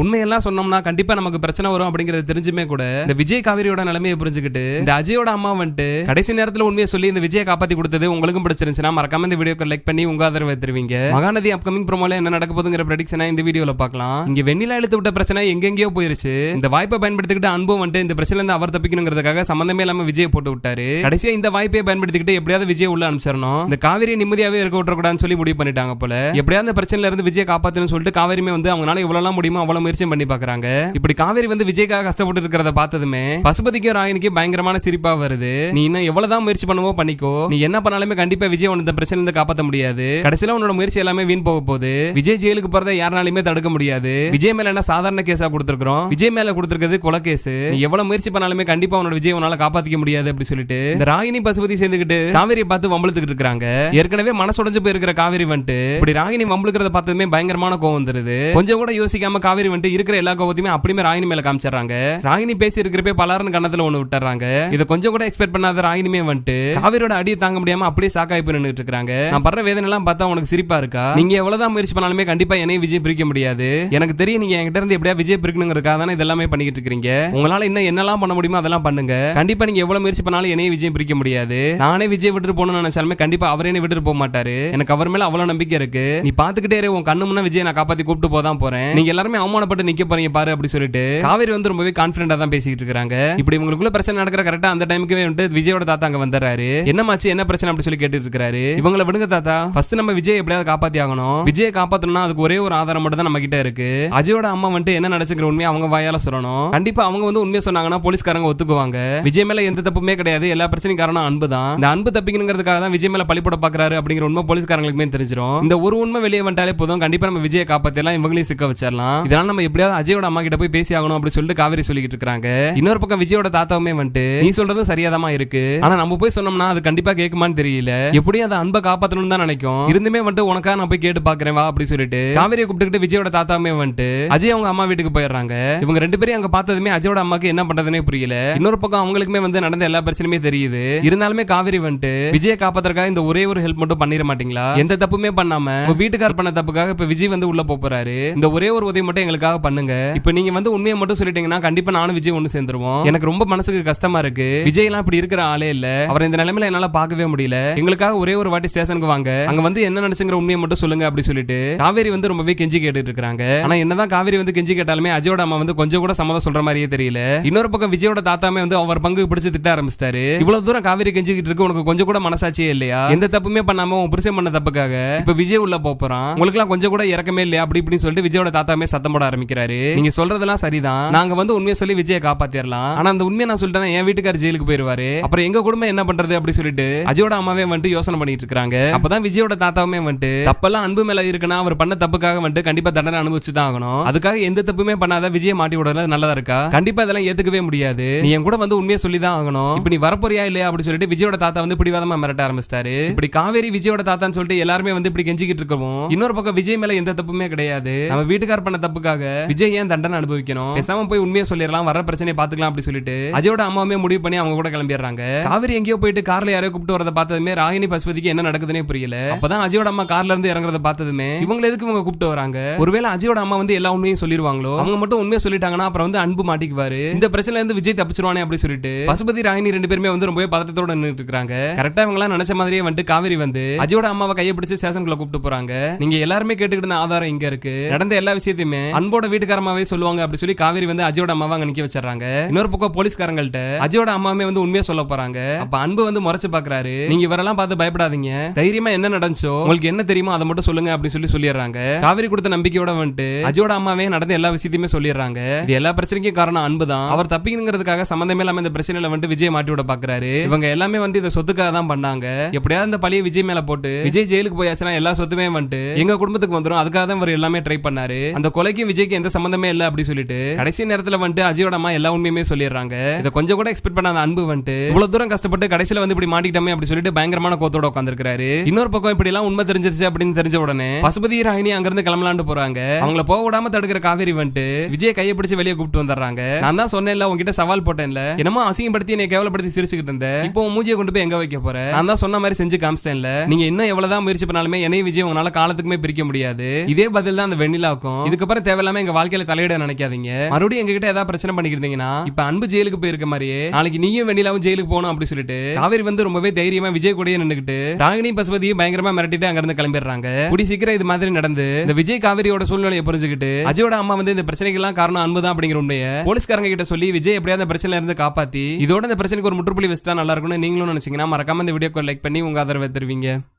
உண்மையெல்லாம் சொன்னோம்னா கண்டிப்பா நமக்கு பிரச்சனை வரும் அப்படிங்கறது தெரிஞ்சுமே கூட இந்த விஜய் காவிரியோட நிலைமையை புரிஞ்சுக்கிட்டு இந்த அஜயோட அம்மா வந்துட்டு கடைசி நேரத்துல உண்மையை சொல்லி இந்த விஜயை காப்பாத்தி கொடுத்தது உங்களுக்கும் பிடிச்சிருந்துச்சுன்னா மறக்காம இந்த வீடியோக்கு லைக் பண்ணி உங்க ஆதரவை தருவீங்க. மகாநதி அப்கமிங் ப்ரோமோல என்ன நடக்க போதுங்கிற ப்ரெடிக்ஷனா இந்த வீடியோல பார்க்கலாம். இங்க வெண்ணிலா இழுத்து விட்ட பிரச்சனை எங்கெங்கயோ போயிருச்சு. இந்த வாய்ப்பை பயன்படுத்திக்கிட்டு அன்பும் வந்துட்டு இந்த பிரச்சனை இருந்து அவர் தப்பிக்கணுங்கிறதுக்காக சம்பந்தமே இல்லாம விஜய் போட்டு விட்டாரு. கடைசியா இந்த வாய்ப்பை பயன்படுத்திக்கிட்டு எப்படியாவது விஜய் உள்ள அனுப்பிச்சிடணும். இந்த காவேரி நிம்மதியாவே இருக்க விட்டுறக்கூடாதுன்னு சொல்லி முடிவு பண்ணிட்டாங்க போல. எப்படியாவது இந்த பிரச்சனையில இருந்து விஜய் காப்பாத்துன்னு சொல்லிட்டு காவேரிமே வந்து அவங்களால எவ்வளவு முடியுமோ அவ்வளவு முயற்சியும் பண்ணி பாக்குறாங்க இப்படி காவேரி வந்து விஜய்க்காக கஷ்டப்பட்டு இருக்கிறத பார்த்ததுமே பசுபதிக்கும் ராயனுக்கு பயங்கரமான சிரிப்பா வருது. நீ இன்னும் எவ்வளவுதான் முயற்சி பண்ணுவோ பண்ணிக்கோ. நீ என்ன பண்ணாலுமே கண்டிப்பா விஜய் உன்னை இந்த பிரச்சனை இருந்து காப்பாத்த முடியாது. கடைசியில உன்னோட முயற்சி எல்லாமே வீண் போக போகுது. விஜய் ஜெயிலுக்கு போறதை யாருனாலுமே தடுக்க முடியாது. விஜய் மேல என்ன சாதாரண கேஸா கொடுத்துருக்கோம் விஜய் மேல கொடுத்துருக்கிறது கொலை கேஸ். நீ எவ்வளவு முயற்சி பண்ணாலுமே கண்டிப்பா உன்னோட விஜய் உன்னால காப்பாத்திக்க முடியாது அப்படி சொல்லிட்டு இந்த ராகினி பசுபதி சேர்ந்துக்கிட்டு காவேரியை பார்த்து வம்பளத்துக்கிட்டு இருக்காங்க ஏற்கனவே மனசுடைஞ்சு போயிருக்கிற காவேரி வந்துட்டு இப்படி ராகினி வம்பளுக்கிறத பார்த்ததுமே பயங்கரமான கோவம் வந்துருது. கொஞ்சம் கூட யோசிக்காம காவேரி வந்துட்டு இருக்கிற எல்லா கோபத்தையுமே அப்படியுமே ராகினி மேல காமிச்சிடறாங்க. ராகினி பேசி இருக்கிறப்ப பலாரன் கண்ணத்துல ஒண்ணு விட்டுறாங்க. இதை கொஞ்சம் கூட எக்ஸ்பெக்ட் பண்ணாத ராகினிமே வந்துட்டு காவிரியோட அடியை தாங்க முடியாம அப்படியே சாக்காய் போய் நின்னுட்டு இருக்காங்க. நான் படுற வேதனை எல்லாம் பார்த்தா உனக்கு சிரிப்பா இருக்கா? நீங்க எவ்வளவுதான் முயற்சி பண்ணாலுமே கண்டிப்பா என்னையும் விஜய் பிரிக்க முடியாது. எனக்கு தெரியும் நீங்க என்கிட்ட இருந்து எப்படியா விஜய் பிரிக்கணுங்கிறதுக்காக தானே இதெல்லாமே பண்ணிக்கிட்டு இருக்கீங்க. உங்களால இன்னும் என்னெல்லாம் பண்ண முடியுமோ அதெல்லாம் பண்ணுங்க. கண்டிப்பா நீங்க எவ்வளவு முயற்சி பண்ணாலும் என்னையும் விஜய் பிரிக்க முடியாது. நானே விஜய் விட்டுட்டு போகணும்னு நினைச்சாலுமே கண்டிப்பா அவரே விட்டுட்டு போக மாட்டாரு. எனக்கு அவர் மேல அவ்வளவு நம்பிக்கை இருக்கு. நீ பாத்துக்கிட்டே உன் கண்ணு முன்ன விஜய் நான் காப்பாத்தி கூப்பிட்டு போதான் போறேன். நீங்க எல்லாருமே அவமானப்பட்டு நிக்க போறீங்க பாரு அப்படி சொல்லிட்டு. காவேரி வந்து ரொம்பவே கான்பிடண்டா தான் பேசிட்டு இருக்காங்க. இப்படி உங்களுக்குள்ள பிரச்சனை நடக்கிற கரெக்டா அந்த டைமுக்கு வந்து விஜயோட தாத்தா அங்க வந்துறாரு என்னமாச்சு என்ன பிரச்சனை அப்படி சொல்லி கேட்டுட்டு இருக்காரு? இவங்களை விடுங்க தாத்தா. ஃபர்ஸ்ட் நம்ம விஜய் எப்படியாவது காப்பாத்தி ஆகணும். விஜயை காப்பாத்தணும்னா அதுக்கு ஒரே ஒரு ஆதாரம் மட்டும் தான் நம்ம கிட்ட இருக்கு. அஜயோட அம்மா வந்துட்டு என்ன நடச்சுக்கிற உண்மையை அவங்க வாயால சொல்லணும். கண்டிப்பா அவங்க வந்து உண்மையை சொன்னாங்கன்னா போலீஸ்காரங்க ஒத்துக்குவாங்க. விஜய் மேல எந்த தப்புமே கிடையாது. எல்லா பிரச்சனையும் காரணம் அன்பு தான். இந்த அன்பு தப்பிக்கணுங்கிறதுக்காக தான் விஜய் மேல பழிப்பட பாக்குறாரு அப்படிங்கிற உண்மை போலீஸ்காரங்களுக்குமே தெரிஞ்சிடும் இந்த ஒரு உண்மை வெளியே வந்துட்டாலே போதும். கண்டிப்பா நம்ம விஜயை காப்பாத்திடலாம். இவங்களையும் சிக்க வச்சிடலாம். இதனால நம்ம எப்படியாவது அஜயோட அம்மா கிட்ட போய் பேசி ஆகணும் அப்படி சொல்லிட்டு காவேரி சொல்லிக்கிட்டு இருக்காங்க இன்னொரு பக்கம் விஜயோட தாத்தாவுமே வந்துட்டு நீ சொல்றதும் சரியாதமா இருக்கு. ஆனா நம்ம போய் சொன்னோம்னா அது கண்டிப்பா கேட்குமான்னு தெரியல. எப்படியும் அதை அன்பை காப்பாத்தணும்னு தான் நினைக்கும். இருந்துமே வந்துட்டு உனக்காக நான் போய் கேட்டு பாக்குறேன் வா அப்படி சொல்லிட்டு காவேரியை கூப்பிட்டுக்கிட்டு விஜயோட தாத்தாவுமே வந்துட்டு அஜய் அவங்க அம்மா வீட்டுக்கு போயிடுறாங்க. இவங்க ரெண்டு பேரும் அங்க பார்த்ததுமே அஜயோட அம்மாக்கு என்ன பண்றதுனே புரியல. இன்னொரு பக்கம் அவங்களுக்குமே வந்து நடந்த எல்லா பிரச்சனையுமே தெரியுது. இருந்தாலுமே காவேரி வந்துட்டு விஜய காப்பாத்துறக்காக இந்த ஒரே ஒரு ஹெல்ப் மட்டும் பண்ணிட மாட்டீங்களா? எந்த தப்புமே பண்ணாம வீட்டுக்கார் பண்ண தப்புக்காக இப்ப விஜய் வந்து உள்ள போறாரு. இந்த ஒரே ஒரு உதவி மட்டும் எங்களுக்காக பண்ணுங்க. இப்ப நீங்க வந்து உண்மையை மட்டும் சொல்லிட்டீங்கன்னா கண்டிப்பா நானும் விஜய் ஒண்ணு சேர்ந்துருவோம். எனக்கு ரொம்ப மனசுக்கு கஷ்டமா இருக்கு. விஜய் எல்லாம் இப்படி இருக்கிற ஆளே இல்ல. அவர் இந்த நிலைமையில என்னால பார்க்கவே முடியல. எங்களுக்காக ஒரே ஒரு வாட்டி ஸ்டேஷனுக்கு வாங்க. அங்க வந்து என்ன நினைச்சுங்கிற உண்மையை மட்டும் சொல்லுங்க அப்படி சொல்லிட்டு காவேரி வந்து ரொம்பவே கெஞ்சி கேட்டுட்டு இருக்காங்க ஆனா என்னதான் காவேரி வந்து கெஞ்சி கேட்டாலுமே அஜயோட அம்மா வந்து கொஞ்சம் கூட சம்மதம் சொல்ற மாதிரியே தெரியல. இன்னொரு பக்கம் விஜயோட தாத்தாமே வந்து அவர் பங்கு பிடிச்சு திட்ட ஆரம்பிச்சிட்டாரு. இவ்வளவு தூரம் காவேரி கெஞ்சிக்கிட்டு இருக்கு உனக்கு கொஞ்சம் கூட மனசாட்சியே இல்லையா? எந்த தப்புமே பண்ணாம உன் புருஷன் பண்ண தப்புக்காக இப்ப விஜய் உள்ள போறான். உங்களுக்கு எல்லாம் கொஞ்சம் கூட இறக்கமே இல்லையா? அப்படி இப்படின்னு சொல்லிட்டு விஜயோட தாத்தாமே சத்தம் போட ஆரம்பிக்கிறாரு. நீங்க சொல்றதெல்லாம் சரிதான். நாங்க வந்து உண்மையை சொல்லி விஜயை காப்பாத்திரலாம். ஆனா அந்த உண்மையை நான் சொல்லிட்டேன் என் வீட்டுக்கார் ஜெயிலுக்கு போயிருவாரு. அப்புறம் எங்க குடும்பம் என்ன பண்றது அப்படி சொல்லிட்டு அஜயோட அம்மாவே வந்துட்டு யோசனை பண்ணிட்டு இருக்காங்க. அப்பதான் விஜயோட தாத்தாவுமே வந்துட்டு தப்பெல்லாம் அன்பு மேல இருக்குன்னா அவர் பண்ண தப்புக்காக வந்துட்டு கண்டிப்பா தண்டனை அனுபவிச்சு தான் ஆகணும். அதுக்காக எந்த தப்புமே பண்ணாத விஜயை மாட்டி விடுறது நல்லதா இருக்கா? கண்டிப்பா இதெல்லாம் ஏத்துக்கவே முடியாது. நீ என் கூட வந்து உண்மையை சொல்லி தான் ஆகணும். இப்ப நீ வரப்போறியா இல்லையா அப்படி சொல்லிட்டு விஜயோட தாத்தா வந்து பிடிவாதமா மிரட்ட ஆரம்பிச்சிட்டாரு. இப்படி காவேரி விஜயோட தாத்தான்னு சொல்லிட்டு எல்லாருமே வந்து இப்படி கெஞ்சிக்கிட்டு இருக்கவும் இன்னொரு பக்கம் விஜய் மேல எந்த தப்புமே கிடையாது. நம்ம வீட்டுக்கார் பண்ண தப்புக்காக விஜய் ஏன் தண்டனை அனுபவிக்கணும்? பேசாம போய் உண்மையை சொல்லிடலாம் வர பிரச்சனையை பாத்துக்கலாம் அப்படி சொல்லிட்டு அஜயோட அம்மாவுமே முடிவு பண்ணி அவங்க கூட கிளம்பிடுறாங்க. காவிரி எங்கேயோ போயிட்டு கார்ல யாரையோ கூப்பிட்டு வரத பார்த்ததுமே ராகினி பசுபதிக்கு என்ன நடக்குதுன்னே புரியல. அப்பதான் அஜயோட அம்மா கார்ல இருந்து இறங்குறத பார்த்ததுமே இவங்க எதுக்கு இவங்க கூப்பிட்டு வராங்க? ஒருவேளை அஜயோட அம்மா வந்து எல்லா உண்மையும் சொல்லிடுவாங்களோ? அவங்க மட்டும் உண்மையை சொல்லிட்டாங்கன்னா அப்புறம் வந்து அன்பு மாட்டிக்குவாரு. இந்த பிரச்சனைல இருந்து விஜய் தப்பிச்சிருவானே அப்படி சொல்லிட்டு பசுபதி ராகினி ரெண்டு பேருமே வந்து ரொம்பவே பதட்டத்தோட நின்னுட்டு இருக்காங்க. கரெக்டா இவங்க எல்லாம் நினைச்ச மாதிரியே வந்துட்டு காவிரி வந்து அஜயோட அம்மாவை கையை பிடிச்சு ஸ்டேஷனுக்குள்ள கூப்பிட்டு போறாங்க. நீங்க எல்லாருமே கேட்டுக்கிட்டு ஆதாரம் இங்க இருக்கு. நடந்த எல்லா விஷயத்தையுமே அன்போட வீட்டுக்காரமாவே சொல்லுவாங்க அப்படி சொல்லி காவேரி வந்து அஜயோட அம்மாவை அங்க நிக்க வச்சிடறாங்க. இன்னொரு பக்கம் போலீஸ்காரங்கள்ட்ட அஜயோட அம்மாவே வந்து உண்மையா சொல்ல போறாங்க. அப்ப அன்பு வந்து முறைச்சு பாக்குறாரு. நீங்க இவரெல்லாம் பார்த்து பயப்படாதீங்க. தைரியமா என்ன நடந்துச்சோ உங்களுக்கு என்ன தெரியுமோ அதை மட்டும் சொல்லுங்க அப்படின்னு சொல்லி சொல்லிடுறாங்க. காவேரி கொடுத்த நம்பிக்கையோட வந்துட்டு அஜயோட அம்மாவே நடந்த எல்லா விஷயத்தையுமே சொல்லிடுறாங்க. இது எல்லா பிரச்சனைக்கும் காரணம் அன்பு தான் அவர் தப்பிக்கணுங்கிறதுக்காக சம்பந்தமே இல்லாம இந்த பிரச்சனையில வந்துட்டு விஜய் மாட்டி விட பாக்குறாரு. இவங்க எல்லாமே வந்து இதை சொத்துக்காக தான் பண்ணாங்க. எப்படியாவது இந்த பழைய விஜய் மேல போட்டு விஜய் ஜெயிலுக்கு போயாச்சுன்னா எல்லா சொத்துமே வந்துட்டு எங்க குடும்பத்துக்கு வந்துரும். அதுக்காக தான் இவர் எல்லாமே ட்ரை பண்ணாரு. அந்த கொலைக்கும் விஜய்க்கு எந்த சம்பந்தமே இல்ல அப்படி சொல்லிட்டு கடைசி நேரத்துல வந்துட்டு அஜயோட அம்மா எல்லா உண்மையுமே சொல்லிடுறாங்க. இதை கொஞ்சம் கூட எக்ஸ்பெக்ட் பண்ணாத அன்பு வந்துட்டு இவ்வளவு தூரம் கஷ்டப்பட்டு கடைசியில வந்து இப்படி மாட்டிக்கிட்டோமே அப்படி சொல்லிட்டு பயங்கரமான கோத்தோட உட்காந்துருக்காரு இன்னொரு பக்கம் இப்படி எல்லாம் உண்மை தெரிஞ்சிருச்சு அப்படின்னு தெரிஞ்ச உடனே பசுபதி ராயினி அங்கிருந்து கிளம்பலான்னு போறாங்க. அவங்கள போக விடாம தடுக்கிற காவேரி வந்துட்டு விஜய் கையை பிடிச்சு வெளியே கூப்பிட்டு வந்துடுறாங்க. நான் தான் சொன்னேன்ல உங்ககிட்ட சவால் போட்டேன்ல. என்னமோ அசிங்கப்படுத்தி என்னை கேவலப்படுத்தி சிரிச்சுக்கிட்டு இருந்தேன் இப்போ மூஞ்சியை கொண்டு போய் எங்க வைக்க போற? நான் தான் சொன்ன மாதிரி செஞ்சு காமிச்சிட்டேன்ல. நீங்க இன்னும் எவ்வளவுதான் முயற்சி பண்ணாலுமே என்னை விஜய் உங்களால காலத்துக்குமே பிரிக்க முடியாது. இதே பதில் தான் அந்த வெண்ணிலாக்கும் இதுக்கப்புறம் தேவை தேவையில்லாம எங்க வாழ்க்கையில தலையிட நினைக்காதீங்க. மறுபடியும் எங்ககிட்ட ஏதாவது பிரச்சனை பண்ணிக்கிட்டீங்கன்னா இப்ப அன்பு ஜெயிலுக்கு போயிருக்க மாதிரியே நாளைக்கு நீயும் வெண்ணிலாவும் ஜெயிலுக்கு போகணும் அப்படி சொல்லிட்டு காவேரி வந்து ரொம்பவே தைரியமா விஜய் கூடயே நின்றுக்கிட்டு ராகினி பசுபதியும் பயங்கரமா மிரட்டிட்டு அங்க இருந்து கிளம்பிடுறாங்க. கூடி சீக்கிரம் இது மாதிரி நடந்து இந்த விஜய் காவேரியோட சூழ்நிலையை புரிஞ்சுக்கிட்டு அஜயோட அம்மா வந்து இந்த பிரச்சனைக்கெல்லாம் காரணம் அன்பு தான் அப்படிங்கிற உண்மையை போலீஸ்காரங்க கிட்ட சொல்லி விஜய் எப்படியாவது பிரச்சனை இருந்து காப்பாத்தி இதோட இந்த பிரச்சனைக்கு ஒரு முற்றுப்புள்ளி வச்சுட்டா நல்லா இருக்கும்னு நீங்களும் நினைச்சீங்கன்னா மறக்காம இந்த வீடியோக்கு லைக் பண்ணி உங்க ஆதரவை தருவீங்க.